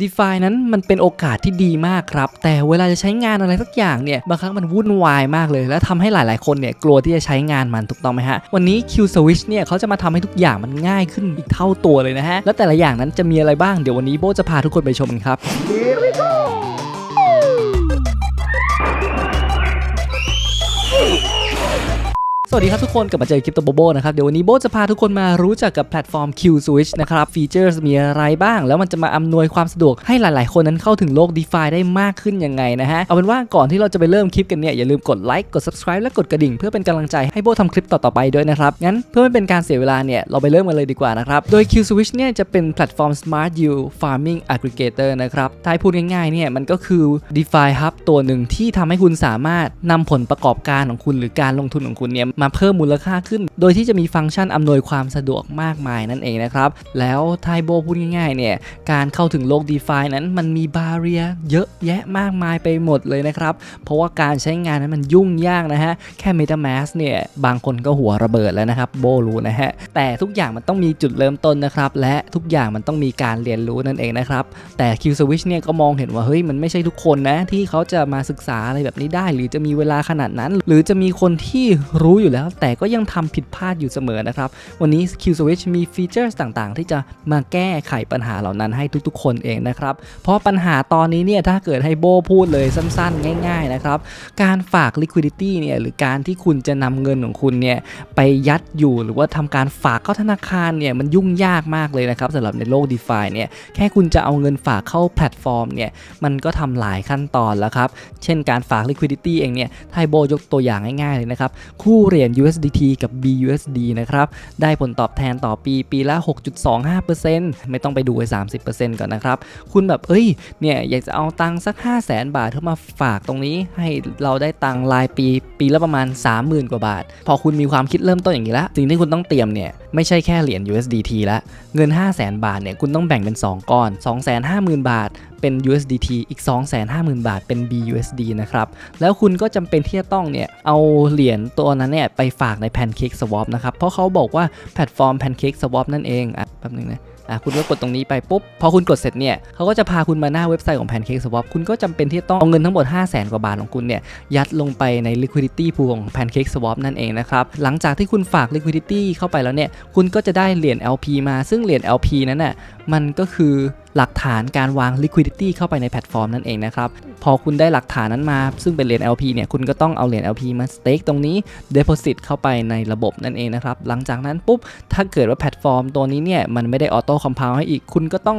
d e f i นั้นมันเป็นโอกาสที่ดีมากครับ แต่เวลาจะใช้งานอะไรสักอย่างเนี่ย บางครั้งมันวุ่นวายมากเลย และทำให้หลาย ๆ คนเนี่ยกลัวที่จะใช้งานมันถูกต้องไหมฮะ วันนี้ Q Switch เนี่ยเขาจะมาทำให้ทุกอย่างมันง่ายขึ้นอีกเท่าตัวเลยนะฮะ และแต่ละอย่างนั้นจะมีอะไรบ้าง เดี๋ยววันนี้โบจะพาทุกคนไปชมกันครับ สวัสดีครับทุกคนกลับมาเจอคลิปตัวโบโบนะครับ เดี๋ยววันนี้โบจะพาทุกคนมารู้จักกับแพลตฟอร์ม Q Switch นะครับ ฟีเจอร์มีอะไรบ้าง แล้วมันจะมาอำนวยความสะดวกให้หลาย ๆ คนนั้นเข้าถึงโลก d e f i ได้มากขึ้นยังไงนะฮะ เอาเป็นว่าก่อนที่เราจะไปเริ่มคลิปกันเนี่ย อย่าลืมกดไลค์กด subscribe และกดกระดิ่งเพื่อเป็นกำลังใจให้โบทำคลิปต่อ ๆ ไปด้วยนะครับงั้นเพื่อไม่เป็นการเสียเวลาเนี่ยเราไปเริ่มกันเลยดีกว่านะครับโดย Q Switch เนี่ยจะเป็นแพลตฟอร์ม Smart Yield Farming Aggregator นะครับถ้าให้พูดง่ายๆเนี่ยมันก็คือ DeFi Hub ตัวหนึ่งที่ทำให้คุณสามารถนำผลประกอบการของคุณหรือการลงทุนของคุณเนี่ยมาเพิ่มมูลค่าขึ้น โดยที่จะมีฟังก์ชันอำนวยความสะดวกมากมายนั่นเองนะครับ แล้วไทโบพูดง่ายๆเนี่ยการเข้าถึงโลก d e f i นั้นมันมีบาเรียเยอะแยะมากมายไปหมดเลยนะครับ เพราะว่าการใช้งานนั้นมันยุ่งยากนะฮะ แค่ MetaMask เนี่ยบางคนก็หัวระเบิดแล้วนะครับโบรู้นะฮะ แต่ทุกอย่างมันต้องมีจุดเริ่มต้นนะครับ และทุกอย่างมันต้องมีการเรียนรู้นั่นเองนะครับ แต่ Q Switch เนี่ยก็มองเห็นว่าเฮ้ยมันไม่ใช่ทุกคนนะที่เขาจะมาศึกษาอะไรแบบนี้ได้ หรือจะมีเวลาขนาดนั้น หรือจะมีคนที่รู้อยู่แล้ว แต่ก็ยังทำผิดพลาดอยู่เสมอนะครับ วันนี้ Q Switch มีฟีเจอร์ต่างๆ ที่จะมาแก้ไขปัญหาเหล่านั้นให้ทุกๆ คนเองนะครับ เพราะปัญหาตอนนี้เนี่ยถ้าเกิดให้โบพูดเลยสั้นๆ ง่าย ๆ นะครับ การฝาก liquidity เนี่ยหรือการที่คุณจะนำเงินของคุณเนี่ยไปยัดอยู่หรือว่าทำการฝากเข้าธนาคารเนี่ยมันยุ่งยากมากเลยนะครับสำหรับในโลก d e f i เนี่ยแค่คุณจะเอาเงินฝากเข้าแพลตฟอร์มเนี่ยมันก็ทำหลายขั้นตอนแล้วครับ เช่นการฝาก liquidity เองเนี่ยถ้าให้โบยกตัวอย่างง่ายๆเลยนะครับคู่เหรียญ USDT กับ BUSD นะครับ ได้ผลตอบแทนต่อปีปีละ 6.25%ไม่ต้องไปดูไอ้30%ก่อนนะครับ คุณแบบเอ้ย เนี่ย อยากจะเอาตังค์สัก 5 0 0แสนบาทเข้ามาฝากตรงนี้ ให้เราได้ตังค์รายปีปีละประมาณ 30,000 กว่าบาท พอคุณมีความคิดเริ่มต้นอย่างนี้แล้ว สิ่งที่คุณต้องเตรียมเนี่ย ไม่ใช่แค่เหรียญ USDT ละ เงิน 5 0 0แสนบาทเนี่ย คุณต้องแบ่งเป็น 2 ก้อน 250,000 บาทเป็น USDT อีก 250,000 บาทเป็น BUSD นะครับ แล้วคุณก็จำเป็นที่จะต้องเนี่ย เอาเหรียญตัวนั้นเนี่ย ไปฝากใน Pancake Swap นะครับ เพราะเขาบอกว่าแพลตฟอร์ม Pancake Swap นั่นเอง อะ แป๊บนึงนะอะคุณก็กดตรงนี้ไปปุ๊บ พอคุณกดเสร็จเนี่ยเขาก็จะพาคุณมาหน้าเว็บไซต์ของ Pancake Swap คุณก็จำเป็นที่จะต้องเอาเงินทั้งหมด 5 0 0แสนกว่าบาทของคุณเนี่ย ยัดลงไปใน liquidity pool ของ Pancake Swap นั่นเองนะครับ หลังจากที่คุณฝาก liquidity เข้าไปแล้วเนี่ย คุณก็จะได้เหรียญ LP มาซึ่งเหรียญ LP นั้นน่ะ มันก็คือหลักฐานการวาง liquidity เข้าไปในแพลตฟอร์มนั่นเองนะครับ พอคุณได้หลักฐานนั้นมา ซึ่งเป็นเหรียญ LP เนี่ย คุณก็ต้องเอาเหรียญ LP มา stake ตรงนี้ deposit เข้าไปในระบบนั่นเองนะครับ หลังจากนั้นปุ๊บ ถ้าเกิดว่าแพลตฟอร์มตัวนี้เนี่ย มันไม่ได้ auto compound ให้อีก คุณก็ต้อง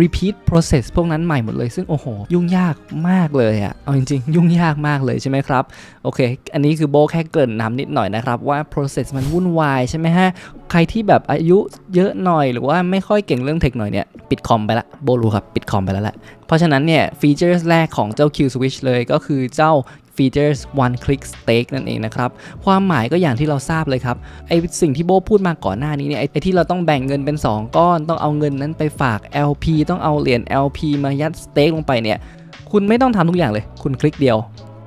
repeat process พวกนั้นใหม่หมดเลย ซึ่งโอ้โห ยุ่งยากมากเลยอะเอาจริงๆ ยุ่งยากมากเลยใช่ไหมครับ โอเค อันนี้คือโบแค่เกริ่นนำนิดหน่อยนะครับ ว่า process มันวุ่นวายใช่ไหมฮะ ใครที่แบบอายุเยอะหน่อยหรือว่าไม่ค่อยเก่งเรื่องเทคหน่อยเนี่ย ปิดคอมไปละโบรู้ครับ ปิดคอมไปแล้วแหละเพราะฉะนั้นเนี่ยฟีเจอร์แรกของเจ้า Q Switch เลยก็คือเจ้า ฟีเจอร์ one click stake นั่นเองนะครับ ความหมายก็อย่างที่เราทราบเลยครับ ไอสิ่งที่โบพูดมาก่อนหน้านี้เนี่ยไอที่เราต้องแบ่งเงินเป็น 2 ก้อน ต้องเอาเงินนั้นไปฝาก LP ต้องเอาเหรียญ LP มายัด stake ลงไปเนี่ย คุณไม่ต้องทำทุกอย่างเลย คุณคลิกเดียว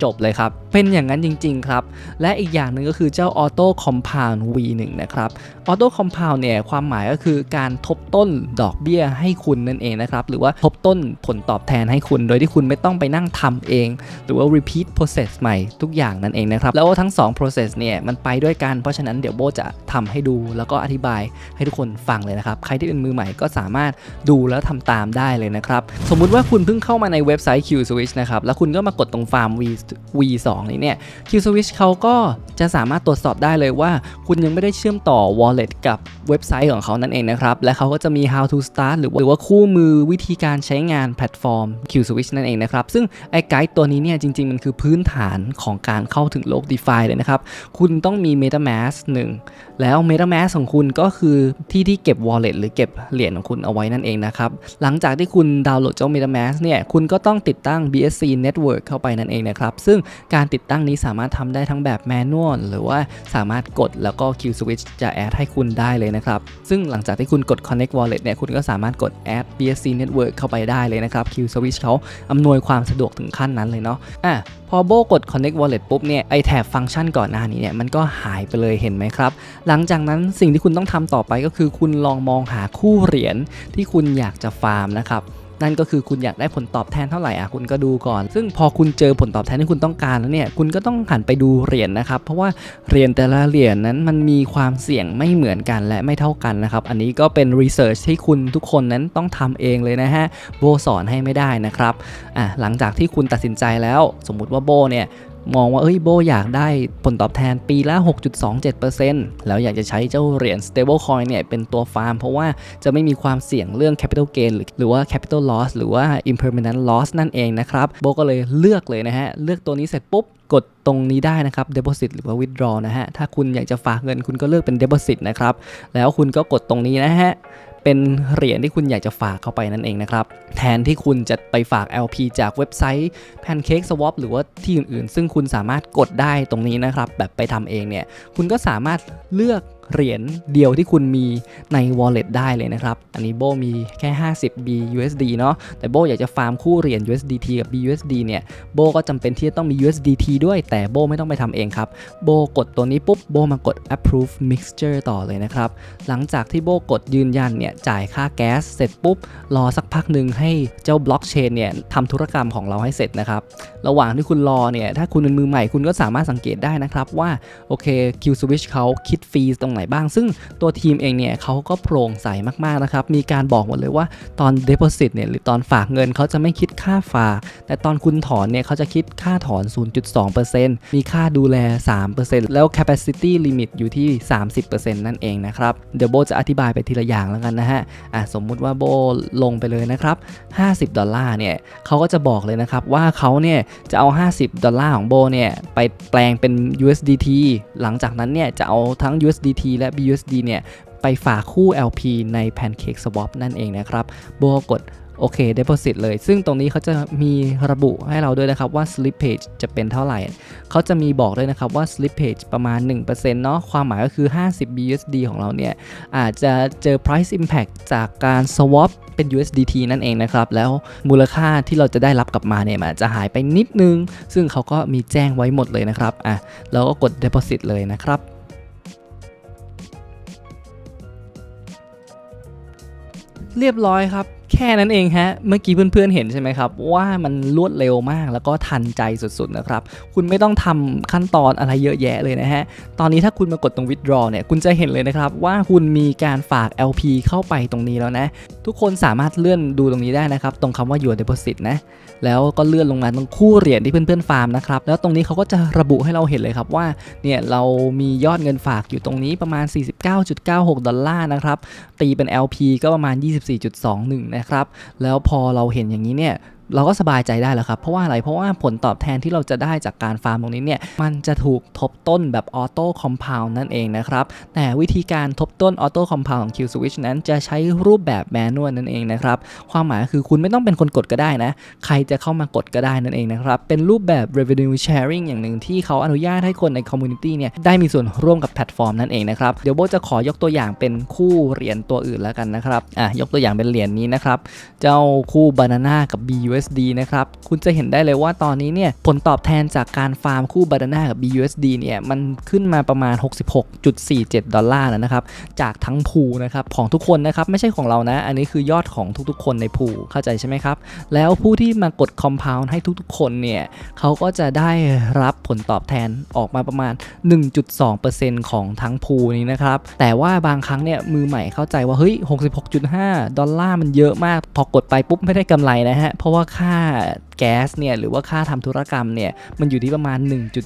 จบเลยครับเป็นอย่างนั้นจริง ๆ ครับ และอีกอย่างหนึ่งก็คือเจ้า Auto Compound V1 นะครับ Auto Compound เนี่ยความหมายก็คือการทบต้นดอกเบี้ยให้คุณนั่นเองนะครับ หรือว่าทบต้นผลตอบแทนให้คุณ โดยที่คุณไม่ต้องไปนั่งทำเอง หรือว่า repeat process ใหม่ทุกอย่างนั่นเองนะครับ แล้วทั้ง 2 process เนี่ยมันไปด้วยกัน เพราะฉะนั้นเดี๋ยวโบจะทำให้ดู แล้วก็อธิบายให้ทุกคนฟังเลยนะครับ ใครที่เป็นมือใหม่ก็สามารถดูแล้วทำตามได้เลยนะครับ สมมุติว่าคุณเพิ่งเข้ามาในเว็บไซต์ Q Switch นะครับ แล้วคุณก็มากดตรงฟาร์ม V V2 นี้เนี่ย Q Switch เขาก็จะสามารถตรวจสอบได้เลยว่า คุณยังไม่ได้เชื่อมต่อ wallet กับเว็บไซต์ของเขานั่นเองนะครับ และเขาก็จะมี how to start หรือว่าหรือว่าคู่มือวิธีการใช้งานแพลตฟอร์ม Q Switch นั่นเองนะครับ ซึ่งไอ้ไกด์ตัวนี้เนี่ยจริง ๆ มันคือพื้นฐานของการเข้าถึงโลก DeFi เลยนะครับ คุณต้องมี MetaMask 1 แล้ว MetaMask ของคุณก็คือที่ที่เก็บ wallet หรือเก็บเหรียญของคุณเอาไว้นั่นเองนะครับ หลังจากที่คุณดาวน์โหลดเจ้า MetaMask เนี่ยคุณก็ต้องติดตั้ง BSC Network เข้าไปนั่นเองนะครับ ซึ่งการติดตั้งนี้สามารถทำได้ทั้งแบบ manual หรือว่าสามารถกดแล้วก็ Q Switch จะแอดให้คุณได้เลยนะครับ ซึ่งหลังจากที่คุณกด Connect Wallet เนี่ยคุณก็สามารถกด add BSC Network เข้าไปได้เลยนะครับ Q Switch เขาอำนวยความสะดวกถึงขั้นนั้นเลยเนาะอะ พอโบกด Connect Wallet ปุ๊บเนี่ยไอแถบฟังก์ชันก่อนหน้านี้เนี่ยมันก็หายไปเลยเห็นไหมครับ หลังจากนั้นสิ่งที่คุณต้องทำต่อไปก็คือคุณลองมองหาคู่เหรียญที่คุณอยากจะฟาร์มนะครับ นั่นก็คือคุณอยากได้ผลตอบแทนเท่าไหร่อะคุณก็ดูก่อน ซึ่งพอคุณเจอผลตอบแทนที่คุณต้องการแล้วเนี่ยคุณก็ต้องหันไปดูเหรียญนะครับ เพราะว่าเหรียญแต่ละเหรียญนั้นมันมีความเสี่ยงไม่เหมือนกันและไม่เท่ากันนะครับ อันนี้ก็เป็นรีเสิร์ชที่คุณทุกคนนั้นต้องทำเองเลยนะฮะโบสอนให้ไม่ได้นะครับอะหลังจากที่คุณตัดสินใจแล้ว สมมุติว่าโบเนี่ย มองว่าเอ้ยโบอยากได้ผลตอบแทนปีละ 6.27%แล้วอยากจะใช้เจ้าเหรียญ stablecoin เนี่ยเป็นตัวฟาร์ม เพราะว่าจะไม่มีความเสี่ยงเรื่อง capital gain หรือว่า capital loss หรือว่า impermanent loss นั่นเองนะครับ โบก็เลยเลือกเลยนะฮะ เลือกตัวนี้เสร็จปุ๊บกดตรงนี้ได้นะครับ deposit หรือว่า withdraw นะฮะ ถ้าคุณอยากจะฝากเงินคุณก็เลือกเป็น deposit นะครับ แล้วคุณก็กดตรงนี้นะฮะ เป็นเหรียญที่คุณอยากจะฝากเข้าไปนั่นเองนะครับ แทนที่คุณจะไปฝาก LP จากเว็บไซต์ Pancake Swap หรือว่าที่อื่นๆ ซึ่งคุณสามารถกดได้ตรงนี้นะครับ แบบไปทำเองเนี่ย คุณก็สามารถเลือก เหรียญเดียวที่คุณมีใน wallet ได้เลยนะครับ อันนี้โบมีแค่ 50 BUSD เนาะ แต่โบอยากจะฟาร์มคู่เหรียญ USDT กับ BUSD เนี่ย โบก็จำเป็นที่จะต้องมี USDT ด้วย แต่โบไม่ต้องไปทำเองครับ โบกดตัวนี้ปุ๊บ โบมากด approve mixture ต่อเลยนะครับ หลังจากที่โบกดยืนยันเนี่ย จ่ายค่าแก๊สเสร็จปุ๊บ รอสักพักหนึ่งให้เจ้าบล็อกเชนเนี่ยทำธุรกรรมของเราให้เสร็จนะครับ ระหว่างที่คุณรอเนี่ย ถ้าคุณเป็นมือใหม่คุณก็สามารถสังเกตได้นะครับว่า โอเค Q Switch เขาคิดฟรีตรงไหนบ้าง ซึ่งตัวทีมเองเนี่ยเขาก็โปร่งใสมากๆนะครับ มีการบอกหมดเลยว่าตอน Deposit เนี่ยหรือตอนฝากเงินเขาจะไม่คิดค่าฝาก แต่ตอนคุณถอนเนี่ยเขาจะคิดค่าถอน 0.2%มีค่าดูแล 3%แล้ว capacity limit อยู่ที่ 30%นั่นเองนะครับ เดี๋ยวโบจะอธิบายไปทีละอย่างแล้วกันนะฮะอะสมมุติว่าโบลงไปเลยนะครับ 50 ดอลลาร์เนี่ยเขาก็จะบอกเลยนะครับว่าเขาเนี่ยจะเอา 50 ดอลลาร์ของโบเนี่ยไปแปลงเป็น USDT หลังจากนั้นเนี่ยจะเอาทั้ง USDT และ BUSD เนี่ยไปฝากคู่ LP ใน Pancake Swap นั่นเองนะครับโบกกดโอเค deposit เลย ซึ่งตรงนี้เขาจะมีระบุให้เราด้วยนะครับว่า slippage จะเป็นเท่าไหร่ เขาจะมีบอกด้วยนะครับว่า slippage ประมาณ 1%เนาะ ความหมายก็คือ 50 BUSD ของเราเนี่ย อาจจะเจอ price impact จากการ swap เป็น USDT นั่นเองนะครับ แล้วมูลค่าที่เราจะได้รับกลับมาเนี่ยมันจจะหายไปนิดนึง ซึ่งเขาก็มีแจ้งไว้หมดเลยนะครับ อะ เราก็กด deposit เลยนะครับ เรียบร้อยครับ ค่นั้นเองฮะ เมื่อกี้เพื่อนๆเห็นใช่ไหมครับ ว่ามันรวดเร็วมากแล้วก็ทันใจสุดๆนะครับ คุณไม่ต้องทำขั้นตอนอะไรเยอะแยะเลยนะฮะ ตอนนี้ถ้าคุณมากดตรง withdraw เนี่ย คุณจะเห็นเลยนะครับว่าคุณมีการฝาก LP เข้าไปตรงนี้แล้วนะ ทุกคนสามารถเลื่อนดูตรงนี้ได้นะครับ ตรงคำว่า your deposit นะ แล้วก็เลื่อนลงมาตรงคู่เหรียญที่เพื่อนๆฟาร์มนะครับ แล้วตรงนี้เขาก็จะระบุให้เราเห็นเลยครับว่า เนี่ยเรามียอดเงินฝากอยู่ตรงนี้ประมาณ 49.96 ดอลลาร์นะครับ ตีเป็น LP ก็ประมาณ 24.21 นะครับแล้วพอเราเห็นอย่างนี้เนี่ย เราก็สบายใจได้แล้วครับ เพราะว่าอะไร เพราะว่าผลตอบแทนที่เราจะได้จากการฟาร์มตรงนี้เนี่ย มันจะถูกทบต้นแบบออโต้คอมเพลนั่นเองนะครับ แต่วิธีการทบต้นออโต้คอมเพลของ Q Switch นั้นจะใช้รูปแบบแมนนวลนั่นเองนะครับ ความหมายคือคุณไม่ต้องเป็นคนกดก็ได้นะ ใครจะเข้ามากดก็ได้นั่นเองนะครับ เป็นรูปแบบ revenue sharing อย่างหนึ่งที่เขาอนุญาตให้คนใน community เนี่ยได้มีส่วนร่วมกับแพลตฟอร์มนั่นเองนะครับ เดี๋ยวโบจะขอยกตัวอย่างเป็นคู่เหรียญตัวอื่นแล้วกันนะครับ อะยกตัวอย่างเป็นเหรียญนี้นะครับ เจ้าคู่ Banana กับ BUSD นะครับ คุณจะเห็นได้เลยว่าตอนนี้เนี่ยผลตอบแทนจากการฟาร์มคู่ Banana กับ BUSD เนี่ยมันขึ้นมาประมาณ 66.47 ดอลลาร์แล้วนะครับ จากทั้งพูนะครับของทุกคนนะครับ ไม่ใช่ของเรานะ อันนี้คือยอดของทุกๆ คนในพูเข้าใจใช่ไหมครับ แล้วผู้ที่มากด compound ให้ทุกๆ คนเนี่ยเขาก็จะได้รับผลตอบแทนออกมาประมาณ 1.2%ของทั้งพูนี้นะครับ แต่ว่าบางครั้งเนี่ยมือใหม่เข้าใจว่าเฮ้ย 66.5 ดอลลาร์มันเยอะมาก พอกดไปปุ๊บไม่ได้กำไรนะฮะ เพราะว่าค่า แก๊สเนี่ยหรือว่าค่าทำธุรกรรมเนี่ยมันอยู่ที่ประมาณ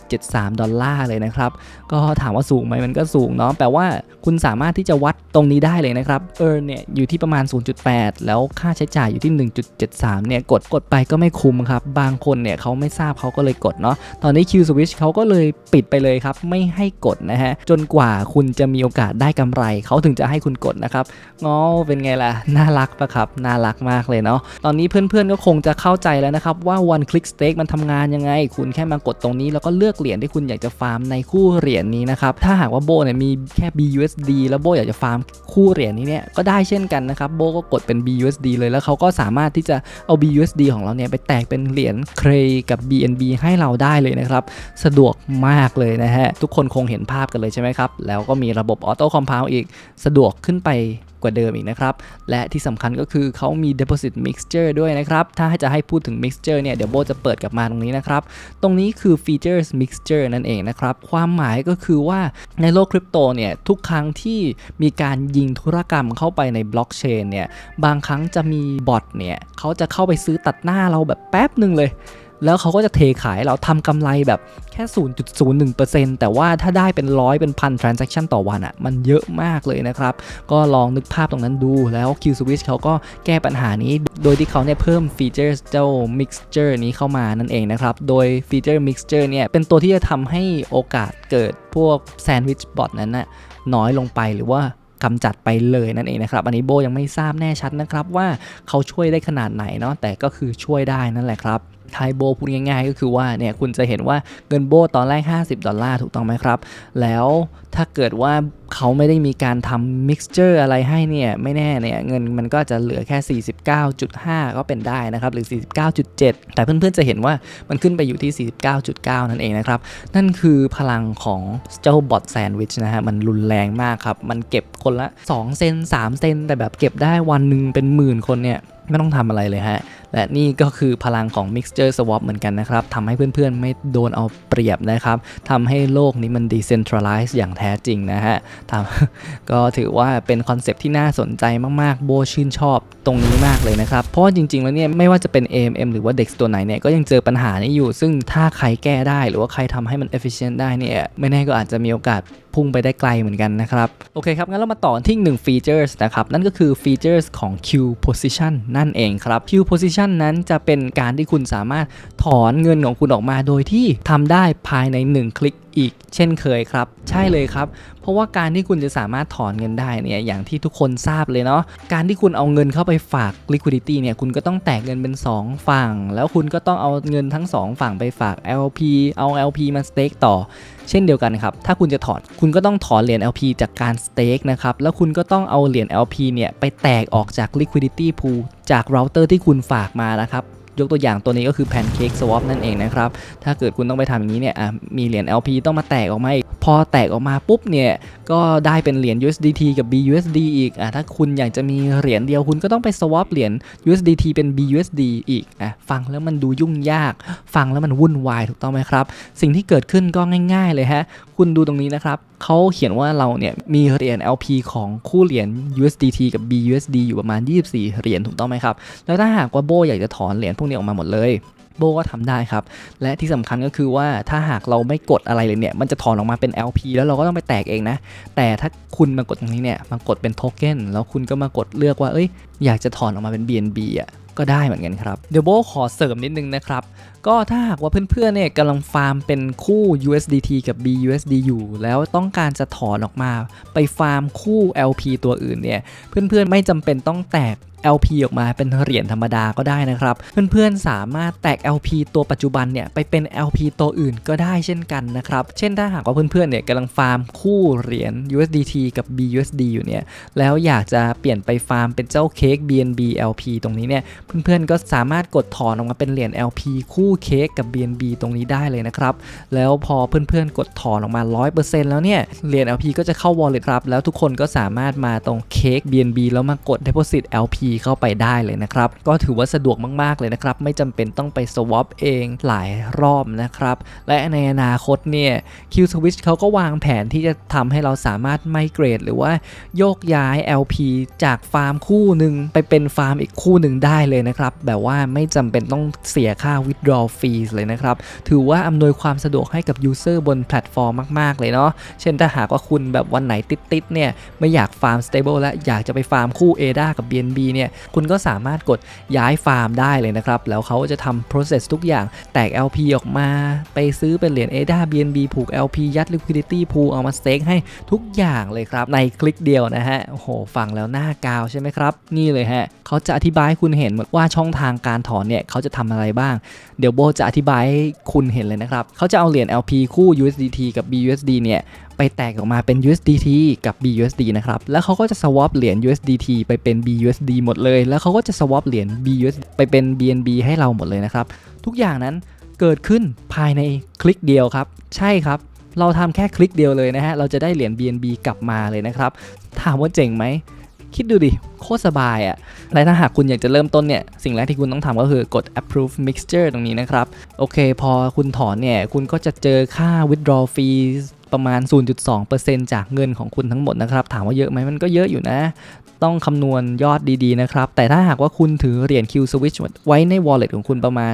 1.73 ดอลลาร์เลยนะครับ ก็ถามว่าสูงไหมมันก็สูงเนาะแปลว่าคุณสามารถที่จะวัดตรงนี้ได้เลยนะครับเออเนี่ยอยู่ที่ประมาณ 0.8 แล้วค่าใช้จ่ายอยู่ที่ 1.73 เนี่ยกดกดไปก็ไม่คุ้มครับ บางคนเนี่ยเขาไม่ทราบเขาก็เลยกดเนาะตอนนี้ Q Switch เขาก็เลยปิดไปเลยครับ ไม่ให้กดนะฮะ จนกว่าคุณจะมีโอกาสได้กำไร เขาถึงจะให้คุณกดนะครับง้อเป็นไงล่ะ น่ารักปะครับ น่ารักมากเลยเนาะตอนนี้เพื่อนๆก็คงจะเข้าใจแล้วนะครับว่า one click stake มันทำงานยังไง คุณแค่มากดตรงนี้แล้วก็เลือกเหรียญที่คุณอยากจะฟาร์มในคู่เหรียญนี้นะครับถ้าหากว่าโบเนี่ยมีแค่ BUSD แล้วโบอยากจะฟาร์มคู่เหรียญนี้เนี่ยก็ได้เช่นกันนะครับโบก็กดเป็น BUSD เลยแล้วเขาก็สามารถที่จะเอา BUSD ของเราเนี่ยไปแตกเป็นเหรียญ Cray กับ BNB ให้เราได้เลยนะครับสะดวกมากเลยนะฮะทุกคนคงเห็นภาพกันเลยใช่ไหมครับแล้วก็มีระบบออโต้คอมเพลอีกสะดวกขึ้นไป กว่าเดิมอีกนะครับ และที่สำคัญก็คือเขามี deposit mixture ด้วยนะครับ ถ้าจะให้พูดถึง mixture เนี่ย เดี๋ยวโบจะเปิดกลับมาตรงนี้นะครับ ตรงนี้คือ features mixture นั่นเองนะครับ ความหมายก็คือว่าในโลกคริปโตเนี่ย ทุกครั้งที่มีการยิงธุรกรรมเข้าไปในบล็อกเชนเนี่ย บางครั้งจะมีบอทเนี่ยเขาจะเข้าไปซื้อตัดหน้าเราแบบแป๊บหนึ่งเลย แล้วเขาก็จะเทขายเราทำกำไรแบบแค่ 0.01%แต่ว่าถ้าได้เป็นร้อยเป็นพัน transaction ต่อวันอะ่ะมันเยอะมากเลยนะครับ ก็ลองนึกภาพตรงนั้นดูแล้ว Q Switch เขาก็แก้ปัญหานี้โดยที่เขาเนี่ยเพิ่มฟีเจอร์เจ้า mixture นี้เข้ามานั่นเองนะครับ โดยฟีเจอร์ mixture เนี่ยเป็นตัวที่จะทำให้โอกาสเกิดพวก sandwich bot นั้นน่ะน้อยลงไปหรือว่ากำจัดไปเลยนั่นเองนะครับ อันนี้โบยังไม่ทราบแน่ชัดนะครับว่าเขาช่วยได้ขนาดไหนเนาะแต่ก็คือช่วยได้นั่นแหละครับ ไทยโบพูดง่ายๆ ก็คือว่าเนี่ยคุณจะเห็นว่าเงินโบตอนแรก 50 ดอลลาร์ถูกต้องไหมครับ แล้วถ้าเกิดว่าเขาไม่ได้มีการทำมิกซ์เจอร์อะไรให้เนี่ย ไม่แน่เนี่ย เงินมันก็จะเหลือแค่ 49.5 ก็เป็นได้นะครับ หรือ 49.7 แต่เพื่อนๆจะเห็นว่ามันขึ้นไปอยู่ที่ 49.9 นั่นเองนะครับ นั่นคือพลังของเจ้าบอทแซนด์วิชนะฮะ มันรุนแรงมากครับ มันเก็บคนละ 2 เซน 3 เซน แต่แบบเก็บได้วันหนึ่งเป็นหมื่นคนเนี่ย ไม่ต้องทำอะไรเลยฮะ และนี่ก็คือพลังของ Mixture Swap เหมือนกันนะครับทำให้เพื่อนๆ ไม่โดนเอาเปรียบนะครับทำให้โลกนี้มัน decentralize อย่างแท้จริงนะฮะทำก็ถือว่าเป็นคอนเซปที่น่าสนใจมากๆ โบชื่นชอบตรงนี้มากเลยนะครับ เพราะจริงๆ แล้วเนี่ยไม่ว่าจะเป็น AMM หรือว่า DEX ตัวไหนเนี่ยก็ยังเจอปัญหานี้อยู่ ซึ่งถ้าใครแก้ได้หรือว่าใครทำให้มัน efficient ได้เนี่ยไม่แน่ก็อาจจะมีโอกาสพุ่งไปได้ไกลเหมือนกันนะครับ โอเคครับ งั้นเรามาต่อที่หนึ่งฟีเจอร์นะครับ นั่นก็คือฟีเจอร์ของ Q position นั่นเองครับ Q position นั้นจะเป็นการที่คุณสามารถถอนเงินของคุณออกมาโดยที่ทำได้ภายใน 1 คลิก อีกเช่นเคยครับ ใช่เลยครับ เพราะว่าการที่คุณจะสามารถถอนเงินได้เนี่ยอย่างที่ทุกคนทราบเลยเนาะการที่คุณเอาเงินเข้าไปฝาก liquidity เนี่ยคุณก็ต้องแตกเงินเป็น 2 ฝั่ง แล้วคุณก็ต้องเอาเงินทั้ง 2 ฝั่งไปฝาก LP เอา LP มา stake ต่อ เช่นเดียวกันครับ ถ้าคุณจะถอนคุณก็ต้องถอนเหรียญ LP จากการ stake นะครับแล้วคุณก็ต้องเอาเหรียญ LP เนี่ยไปแตกออกจาก liquidity pool จากเราเตอร์ที่คุณฝากมานะครับ ยกตัวอย่างตัวนี้ก็คือ Pancake Swap นั่นเองนะครับ ถ้าเกิดคุณต้องไปทำอย่างนี้เนี่ยมีเหรียญ LP ต้องมาแตกออกมาอีกพอแตกออกมาปุ๊บเนี่ยก็ได้เป็นเหรียญ USDT กับ BUSD อีกอะถ้าคุณอยากจะมีเหรียญเดียวคุณก็ต้องไป swap เหรียญ USDT เป็น BUSD อีกอะฟังแล้วมันดูยุ่งยาก ฟังแล้วมันวุ่นวายถูกต้องไหมครับ สิ่งที่เกิดขึ้นก็ง่าย ๆ เลยฮะ คุณดูตรงนี้นะครับเขาเขียนว่าเราเนี่ยมีเหรียญ LP ของคู่เหรียญ USDT กับ BUSD อยู่ประมาณ 24 เหรียญถูกต้องไหมครับ แล้วถ้าหากว่าโบอยากจะถอนเหรียญวกนี้ออกมาหมดเลย โบก็ทำได้ครับ และที่สำคัญก็คือว่าถ้าหากเราไม่กดอะไรเลยเนี่ย มันจะถอนออกมาเป็น LP แล้วเราก็ต้องไปแตกเองนะ แต่ถ้าคุณมากดตรงนี้เนี่ย มากดเป็นโทเค็นแล้วคุณก็มากดเลือกว่า เอ้ย อยากจะถอนออกมาเป็น BNB อะก็ได้เหมือนกันครับ เดี๋ยวโบขอเสริมนิดนึงนะครับ ก็ถ้าหากว่าเพื่อนๆเนี่ยกำลังฟาร์มเป็นคู่ USDT กับ BUSD อยู่แล้วต้องการจะถอนออกมา ไปฟาร์มคู่ LP ตัวอื่นเนี่ย เพื่อนๆไม่จำเป็นต้องแตก LP ออกมาเป็นเหรียญธรรมดาก็ได้นะครับ เพื่อนๆสามารถแตก LP ตัวปัจจุบันเนี่ยไปเป็น LP ตัวอื่นก็ได้เช่นกันนะครับเช่นถ้าหากว่าเพื่อนๆเนี่ยกำลังฟาร์มคู่เหรียญ USDT กับ BUSD อยู่เนี่ยแล้วอยากจะเปลี่ยนไปฟาร์มเป็นเจ้าเค้ก BNB LP ตรงนี้เนี่ยเพื่อนๆก็สามารถกดถอนออกมาเป็นเหรียญ LP คู่เค้กกับ BNB ตรงนี้ได้เลยนะครับแล้วพอเพื่อนๆกดถอนออกมา 100%แล้วเนี่ยเหรียญ LP ก็จะเข้า wallet ครับแล้วทุกคนก็สามารถมาตรงเค้ก BNB แล้วมากด deposit LP เข้าไปได้เลยนะครับ ก็ถือว่าสะดวกมากๆเลยนะครับ ไม่จำเป็นต้องไป swap เองหลายรอบนะครับ และในอนาคตเนี่ย Q Switch เขาก็วางแผนที่จะทำให้เราสามารถไมเกรด หรือว่าโยกย้าย LP จากฟาร์มคู่หนึ่งไปเป็นฟาร์มอีกคู่หนึ่งได้เลยนะครับ แบบว่าไม่จำเป็นต้องเสียค่า withdraw fees เลยนะครับ ถือว่าอำนวยความสะดวกให้กับ user บนแพลตฟอร์มมาก ๆ เลยเนาะ เช่นถ้าหากว่าคุณแบบวันไหนติดๆเนี่ย ไม่อยากฟาร์ม stable และอยากจะไปฟาร์มคู่ ADA กับ BNB เนี่ยคุณก็สามารถกดย้ายฟาร์มได้เลยนะครับ แล้วเขาจะทำ process ทุกอย่างแตก LP ออกมาไปซื้อเป็นเหรียญ ADA BNB ผูก LP ยัด liquidity pool เอามา stake ให้ทุกอย่างเลยครับ ในคลิกเดียวนะฮะโอ้โหฟังแล้วหน้ากาวใช่ไหมครับ นี่เลยฮะเขาจะอธิบายให้คุณเห็นว่าช่องทางการถอนเนี่ยเขาจะทำอะไรบ้าง เดี๋ยวโบจะอธิบายให้คุณเห็นเลยนะครับเขาจะเอาเหรียญ LP คู่ USDT กับ BUSD เนี่ย ไปแตกออกมาเป็น USDT กับ BUSD นะครับ แล้วเขาก็จะ swap เหรียญ USDT ไปเป็น BUSD หมดเลย แล้วเขาก็จะ swap เหรียญ BUSD ไปเป็น BNB ให้เราหมดเลยนะครับ ทุกอย่างนั้นเกิดขึ้นภายในคลิกเดียวครับ ใช่ครับ เราทำแค่คลิกเดียวเลยนะฮะ เราจะได้เหรียญ BNB กลับมาเลยนะครับ ถามว่าเจ๋งไหมคิดดูดิ โคตรสบายอะ่ะ และถ้าหากคุณอยากจะเริ่มต้นเนี่ย สิ่งแรกที่คุณต้องทำก็คือกด approve mixture ตรงนี้นะครับ โอเค พอคุณถอนเนี่ย คุณก็จะเจอค่า withdraw fees ประมาณ 0.2%จากเงินของคุณทั้งหมดนะครับ ถามว่าเยอะไหมมันก็เยอะอยู่นะ ต้องคำนวณยอดดีๆนะครับ แต่ถ้าหากว่าคุณถือเหรียญ Q Switch ไว้ใน wallet ของคุณประมาณ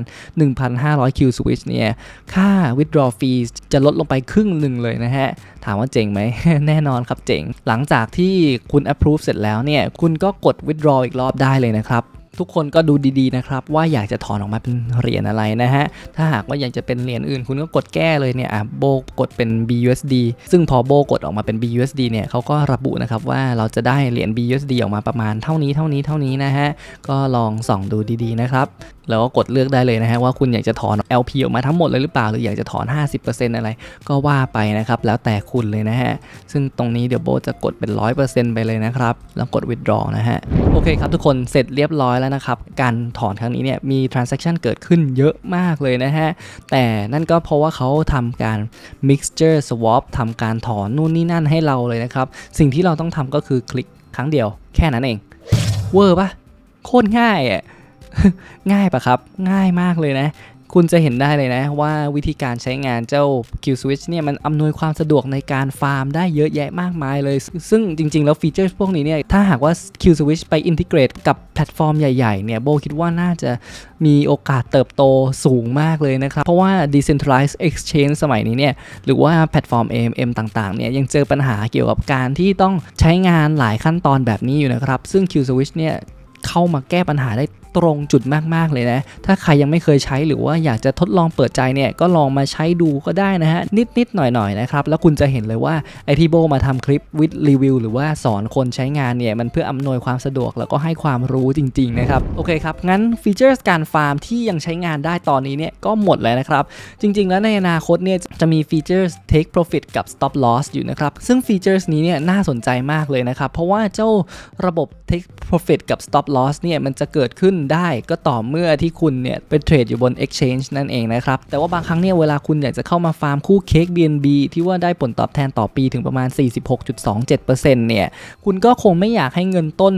1,500 Q Switch เนี่ย ค่า withdraw fees จะลดลงไปครึ่งหนึ่งเลยนะฮะ ถามว่าเจ๋งไหม แน่นอนครับเจ๋ง หลังจากที่คุณ approve เสร็จแล้วเนี่ย คุณก็กด withdraw อีกรอบได้เลยนะครับ ทุกคนก็ดูดีๆนะครับ ว่าอยากจะถอนออกมาเป็นเหรียญอะไรนะฮะ ถ้าหากว่าอยากจะเป็นเหรียญอื่นคุณก็กดแก้เลยเนี่ยอะโบกดเป็น BUSD ซึ่งพอโบกดออกมาเป็น BUSD เนี่ยเขาก็ระบุนะครับว่าเราจะได้เหรียญ BUSD ออกมาประมาณเท่านี้เท่านี้เท่านี้นะฮะก็ลองส่องดูดีๆนะครับ แล้วก็กดเลือกได้เลยนะฮะว่าคุณอยากจะถอน LP ออกมาทั้งหมดเลยหรือเปล่า หรืออยากจะถอน 50%อะไรก็ว่าไปนะครับแล้วแต่คุณเลยนะฮะ ซึ่งตรงนี้เดี๋ยวโบจะกดเป็น 100%ไปเลยนะครับ แล้วกด withdraw นะฮะ โอเคครับทุกคนเสร็จเรียบร้อยแล้วนะครับ การถอนครั้งนี้เนี่ยมี transaction เกิดขึ้นเยอะมากเลยนะฮะ แต่นั่นก็เพราะว่าเขาทำการ mixture swap ทำการถอนนู่นนี่นั่นให้เราเลยนะครับ สิ่งที่เราต้องทำก็คือคลิกครั้งเดียวแค่นั้นเองเวอร์ปะโคตรง่ายอะ ง่ายปะครับ ง่ายมากเลยนะ คุณจะเห็นได้เลยนะว่าวิธีการใช้งานเจ้า Q Switch เนี่ยมันอำนวยความสะดวกในการฟาร์มได้เยอะแยะมากมายเลย ซึ่งจริง ๆ แล้วฟีเจอร์พวกนี้เนี่ย ถ้าหากว่า Q Switch ไปอินทิเกรตกับแพลตฟอร์มใหญ่ๆ เนี่ย โบคิดว่าน่าจะมีโอกาสเติบโตสูงมากเลยนะครับ เพราะว่า decentralized exchange สมัยนี้เนี่ย หรือว่าแพลตฟอร์ม AMM ต่างๆ เนี่ย ยังเจอปัญหาเกี่ยวกับการที่ต้องใช้งานหลายขั้นตอนแบบนี้อยู่นะครับ ซึ่ง Q Switch เนี่ยเข้ามาแก้ปัญหาได้ตรงจุดมากๆเลยนะ ถ้าใครยังไม่เคยใช้หรือว่าอยากจะทดลองเปิดใจเนี่ยก็ลองมาใช้ดูก็ได้นะฮะ นิดๆหน่อยๆนะครับ แล้วคุณจะเห็นเลยว่าไอที่โบมาทำคลิปวิดรีวิวหรือว่าสอนคนใช้งานเนี่ย มันเพื่ออำนวยความสะดวกแล้วก็ให้ความรู้จริง ๆ นะครับ โอเคครับ งั้นฟีเจอร์การฟาร์มที่ยังใช้งานได้ตอนนี้เนี่ยก็หมดแล้วนะครับ จริง ๆ แล้วในอนาคตเนี่ยจะมีฟีเจอร์ take profit กับ stop loss อยู่นะครับ ซึ่งฟีเจอร์นี้เนี่ยน่าสนใจมากเลยนะครับ เพราะว่าเจ้าระบบ take profit กับ stop loss เนี่ยมันจะเกิดขึ้นได้ก็ต่อเมื่อที่คุณเนี่ยไปเทรดอยู่บน exchange นั่นเองนะครับ แต่ว่าบางครั้งเนี่ยเวลาคุณอยากจะเข้ามาฟาร์มคู่เค้ก BNB ที่ว่าได้ผลตอบแทนต่อปีถึงประมาณ 46.27%เนี่ย คุณก็คงไม่อยากให้เงินต้น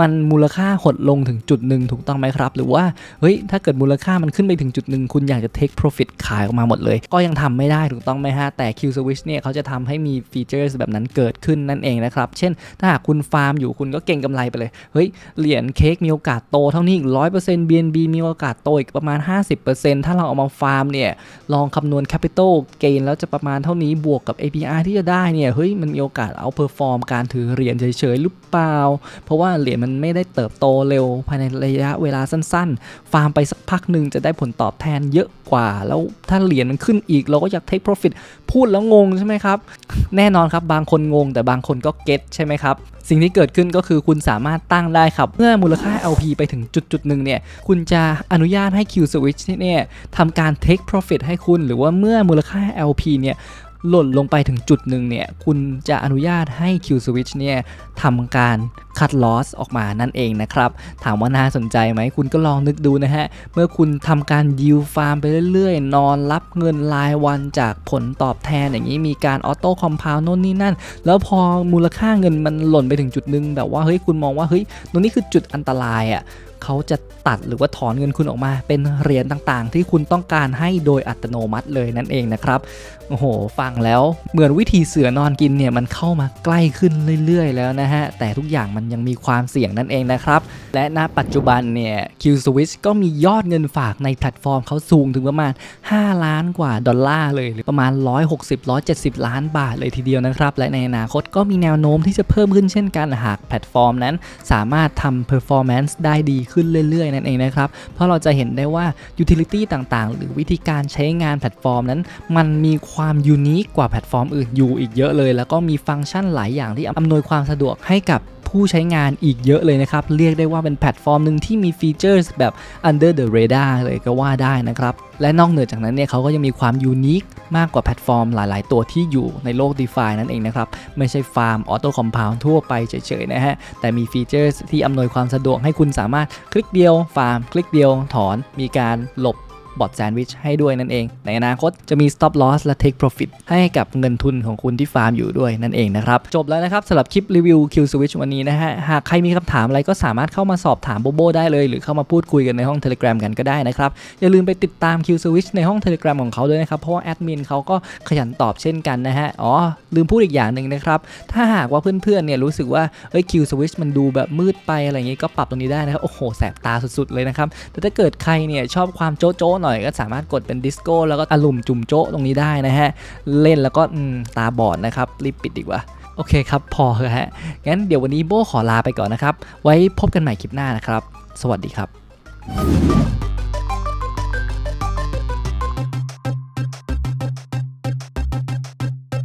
มันมูลค่าหดลงถึงจุดหนึ่งถูกต้องไหมครับ หรือว่าเฮ้ยถ้าเกิดมูลค่ามันขึ้นไปถึงจุดหนึ่งคุณอยากจะ take profit ขายออกมาหมดเลย ก็ยังทำไม่ได้ถูกต้องไหมฮะแต่ Q Switch เนี่ยเขาจะทำให้มีฟีเจอร์แบบนั้นเกิดขึ้นนั่นเองนะครับเช่น ถ้าหากคุณฟาร์มอยู่คุณก็เก่งกำไรไปเลยเฮ้ยเหรียญเค้กมีโอกาสโตเท่านี้อีก 100% BNB มีโอกาสโตอีกประมาณ 50%ถ้าเราเอามาฟาร์มเนี่ย ลองคำนวณ Capital Gain แล้วจะประมาณเท่านี้บวกกับ APR ที่จะได้เนี่ย เฮ้ย มันมีโอกาสเอาเพอร์ฟอร์มการถือเหรียญเฉยๆหรือเปล่า เพราะว่าเหรียญมันไม่ได้เติบโตเร็วภายในระยะเวลาสั้นๆ ฟาร์มไปสักพักหนึ่งจะได้ผลตอบแทนเยอะกว่า แล้วถ้าเหรียญมันขึ้นอีก เราก็อยาก take profit พูดแล้วงงใช่ไหมครับ แน่นอนครับบางคนงง แต่บางคนก็เก็ตใช่ไหมครับ สิ่งที่เกิดขึ้นก็คือคุณสามารถตั้งได้ครับ เมื่อมูลค่า LP ไปถึงจุดจุดหนึ่งเนี่ย คุณจะอนุญาตให้ Q Switch เนี่ยทำการ take profit ให้คุณ หรือว่าเมื่อมูลค่า LP เนี่ย หล่นลงไปถึงจุดหนึ่งเนี่ย คุณจะอนุญาตให้ Q Switch เนี่ยทำการ cut loss ออกมานั่นเองนะครับ ถามว่าน่าสนใจไหม คุณก็ลองนึกดูนะฮะ เมื่อคุณทำการ yield farm ไปเรื่อยๆ นอนรับเงินรายวันจากผลตอบแทนอย่างนี้มีการออโต้คอมเพลโน่นนี่นั่น แล้วพอมูลค่าเงินมันหล่นไปถึงจุดหนึ่งแบบว่าเฮ้ยคุณมองว่าเฮ้ยตรงนี้คือจุดอันตรายอะ่ะเขาจะตัดหรือว่าถอนเงินคุณออกมา เป็นเหรียญต่างๆ ที่คุณต้องการให้โดยอัตโนมัติเลยนั่นเองนะครับโอ้โห ฟังแล้วเหมือนวิธีเสือนอนกินเนี่ยมันเข้ามาใกล้ขึ้นเรื่อย ๆ แล้วนะฮะ แต่ทุกอย่างมันยังมีความเสี่ยงนั่นเองนะครับ และณปัจจุบันเนี่ย Q Switch ก็มียอดเงินฝากในแพลตฟอร์มเขาสูงถึงประมาณ 5 ล้านกว่าดอลลาร์เลยหรือประมาณ 160-170 ล้านบาทเลยทีเดียวนะครับ และในอนาคตก็มีแนวโน้มที่จะเพิ่มขึ้นเช่นกันหากแพลตฟอร์มนั้น สามารถทำ performance ได้ดีขึ้นเรื่อยๆ นั่นเองนะครับ เพราะเราจะเห็นได้ว่ายูทิลิตี้ต่างๆ หรือวิธีการใช้งานแพลตฟอร์มนั้น มันมีความยูนิคกว่าแพลตฟอร์มอื่นอยู่อีกเยอะเลย แล้วก็มีฟังก์ชันหลายอย่างที่อำนวยความสะดวกให้กับ ผู้ใช้งานอีกเยอะเลยนะครับ เรียกได้ว่าเป็นแพลตฟอร์มหนึ่งที่มีฟีเจอร์แบบ under the radar เลยก็ว่าได้นะครับ และนอกเหนือจากนั้นเนี่ยเขาก็ยังมีความยูนิคมากกว่าแพลตฟอร์มหลาย ๆ ตัวที่อยู่ในโลก DeFi นั่นเองนะครับ ไม่ใช่ฟาร์มออโต้คอมเพลทั่วไปเฉย ๆ นะฮะ แต่มีฟีเจอร์ที่อำนวยความสะดวกให้คุณสามารถคลิกเดียวฟาร์ม คลิกเดียวถอนมีการหลบ บอทแซนด์วิชให้ด้วยนั่นเอง ในอนาคตจะมี stop loss และ take profit ให้กับเงินทุนของคุณที่ฟาร์มอยู่ด้วยนั่นเองนะครับ จบแล้วนะครับสำหรับคลิปรีวิว Q Switch วันนี้นะฮะ หากใครมีคำถามอะไรก็สามารถเข้ามาสอบถามโบโบได้เลย หรือเข้ามาพูดคุยกันในห้อง Telegram กันก็ได้นะครับ อย่าลืมไปติดตาม Q Switch ในห้อง Telegram ของเขาด้วยนะครับ เพราะว่าแอดมินเขาก็ขยันตอบเช่นกันนะฮะ อ๋อ ลืมพูดอีกอย่างหนึ่งนะครับ ถ้าหากว่าเพื่อนๆ เนี่ยรู้สึกว่า เอ้ย Q Switch มันดูแบบมืดไปอะไรอย่างงี้ก็ปรับตรงนี้ได้นะครับ โอ้โห แสบตาสุดๆ เลยนะครับ แต่ถ้าเกิดใครเนี่ยชอบความโจ๊ะโจ๊ะหน่อยก็สามารถกดเป็นดิสโก้แล้วก็อารมณ์จุ่มโจ๊ะตรงนี้ได้นะฮะ เล่นแล้วก็ตาบอดนะครับรีบปิดดีกว่าโอเคครับ พอเถอะฮะ งั้นเดี๋ยววันนี้โบขอลาไปก่อนนะครับ ไว้พบกันใหม่คลิปหน้านะครับ สวัสดีครับ